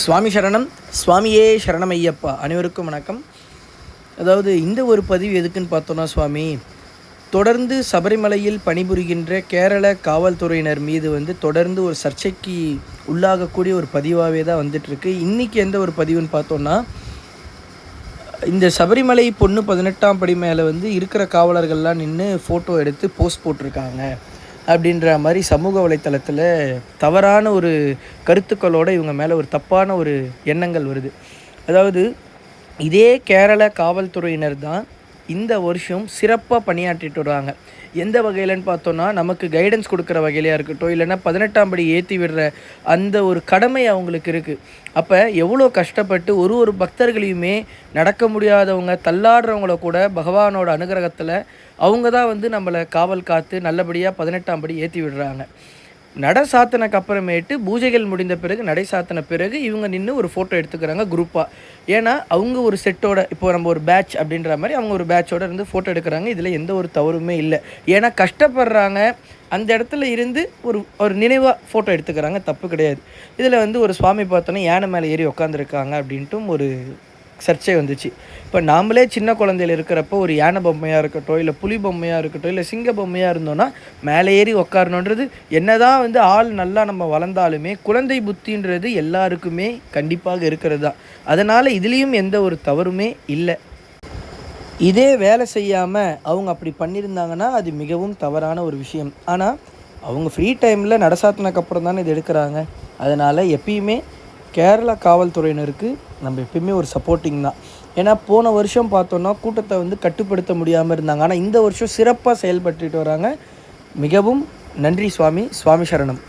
சுவாமி சரணம். சுவாமியே சரணம் ஐயப்பா அனைவருக்கும் வணக்கம். அதாவது இந்த ஒரு பதிவு எதுக்குன்னு பார்த்தோன்னா சுவாமி தொடர்ந்து சபரிமலையில் பணிபுரிகின்ற கேரள காவல்துறையினர் மீது வந்து தொடர்ந்து ஒரு சர்ச்சைக்கு உள்ளாகக்கூடிய ஒரு பதிவாகவே தான் வந்துட்டுருக்கு. இன்றைக்கி எந்த ஒரு பதிவுன்னு பார்த்தோன்னா இந்த சபரிமலை பொண்ணு பதினெட்டாம் படி மேலே வந்து இருக்கிற காவலர்கள்லாம் நின்று ஃபோட்டோ எடுத்து போஸ்ட் போட்டிருக்காங்க. அப்படின்ற மாதிரி சமூக வலைத்தளத்தில் தவறான ஒரு கருத்துக்களோட இவங்க மேலே ஒரு தப்பான ஒரு எண்ணங்கள் வருது. அதாவது இதே கேரள காவல்துறையினர் தான் இந்த வருஷம் சிறப்பாக பணியாற்றிட்டு வராங்க எந்த வகையிலன்னு பார்த்தோன்னா நமக்கு கைடன்ஸ் கொடுக்குற வகையிலையாக இருக்கட்டும் இல்லைன்னா பதினெட்டாம் படி ஏற்றி விடுற அந்த ஒரு கடமை அவங்களுக்கு இருக்குது அப்போ எவ்வளோ கஷ்டப்பட்டு ஒரு ஒரு பக்தர்களையுமே நடக்க முடியாதவங்க தள்ளாடுறவங்கள கூட பகவானோட அனுகிரகத்தில் அவங்க தான் வந்து நம்மளை காவல் காத்து நல்லபடியாக பதினெட்டாம் படி ஏற்றி விடுறாங்க. நட சாத்தினக்கு அப்புறமேட்டு பூஜைகள் முடிந்த பிறகு நடை சாத்தின பிறகு இவங்க நின்று ஒரு ஃபோட்டோ எடுத்துக்கிறாங்க குரூப்பாக ஏன்னா அவங்க ஒரு செட்டோட இப்போ நம்ம ஒரு பேட்ச் அப்படின்ற மாதிரி அவங்க ஒரு பேட்சோட இருந்து ஃபோட்டோ எடுக்கிறாங்க. இதில் எந்த ஒரு தவறுமே இல்லை. ஏன்னா கஷ்டப்படுறாங்க. அந்த இடத்துல இருந்து ஒரு ஒரு நினைவாக ஃபோட்டோ எடுத்துக்கிறாங்க. தப்பு கிடையாது. இதில் வந்து ஒரு சுவாமி பார்த்தோன்னா யானை மேலே ஏறி உட்காந்துருக்காங்க அப்படின்ட்டும் ஒரு சர்ச்சை வந்துச்சு. இப்போ நாமளே சின்ன குழந்தையில் இருக்கிறப்போ ஒரு யானை பொம்மையாக இருக்கட்டும் இல்லை புலி பொம்மையாக இருக்கட்டும் இல்லை சிங்க பொம்மையாக இருந்தோன்னா மேலே ஏறி உட்காரணுன்றது என்னதான் வந்து ஆள் நல்லா நம்ம வளர்ந்தாலுமே குழந்தை புத்தின்றது எல்லாருக்குமே கண்டிப்பாக இருக்கிறது தான் அதனால் இதுலேயும் எந்த ஒரு தவறுமே இல்லை. இதே வேலை செய்யாமல் அவங்க அப்படி பண்ணியிருந்தாங்கன்னா அது மிகவும் தவறான ஒரு விஷயம். ஆனால் அவங்க ஃப்ரீ டைமில் நடசாத்தினக்கப்புறம் தானே இது எடுக்கிறாங்க. அதனால் எப்பயுமே கேரளா காவல்துறையினருக்கு நம்ம எப்பயுமே ஒரு சப்போர்ட்டிங் தான். ஏன்னா போன வருஷம் பார்த்தோன்னா கூட்டத்தை வந்து கட்டுப்படுத்த முடியாமல் இருந்தாங்க. ஆனால் இந்த வருஷம் சிறப்பாக செயல்பட்டுட்டு வராங்க. மிகவும் நன்றி சுவாமி. சுவாமி சரணம்.